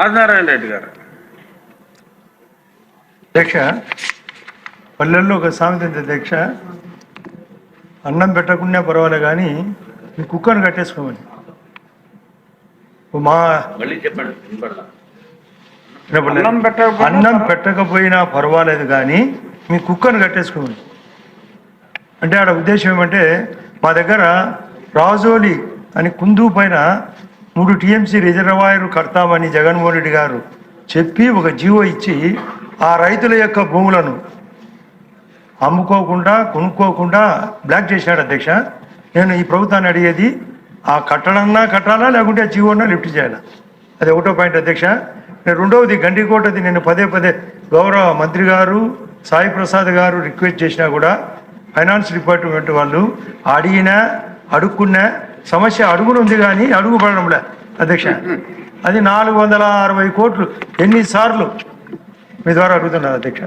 ఆదినారాయణ రెడ్డి గారు. అధ్యక్ష పల్లెల్లో ఒక సామెత అధ్యక్ష. అన్నం పెట్టకుండా పర్వాలే కానీ మీ కుక్కను కట్టేసుకోమని. మా అన్నం పెట్టకపోయినా పర్వాలేదు కానీ మీ కుక్కను కట్టేసుకోమని. అంటే ఆడ ఉద్దేశం ఏమంటే మా దగ్గర రాజోలి అని కుందు పైన మూడు టీఎంసీ రిజర్వాయర్ కడతామని జగన్మోహన్ రెడ్డి గారు చెప్పి ఒక జీవో ఇచ్చి ఆ రైతుల యొక్క భూములను అమ్ముకోకుండా కొనుక్కోకుండా బ్లాక్ చేశాడు అధ్యక్ష. నేను ఈ ప్రభుత్వాన్ని అడిగేది ఆ కట్టడన్నా కట్టాలా లేకుంటే జీవోన్నా లిఫ్ట్ చేయాలా? అది ఒకటో పాయింట్ అధ్యక్ష. నేను రెండవది గండికోటది నేను పదే పదే గౌరవ మంత్రి గారు సాయి ప్రసాద్ గారు రిక్వెస్ట్ చేసినా కూడా ఫైనాన్స్ డిపార్ట్మెంట్ వాళ్ళు అడిగినా అడుక్కున్నా సమస్య అడుగునుంది కానీ అడుగు పడడంలే అధ్యక్ష అది నాలుగు వందల అరవై కోట్లు. ఎన్నిసార్లు మీ ద్వారా అడుగుతున్నారు అధ్యక్ష?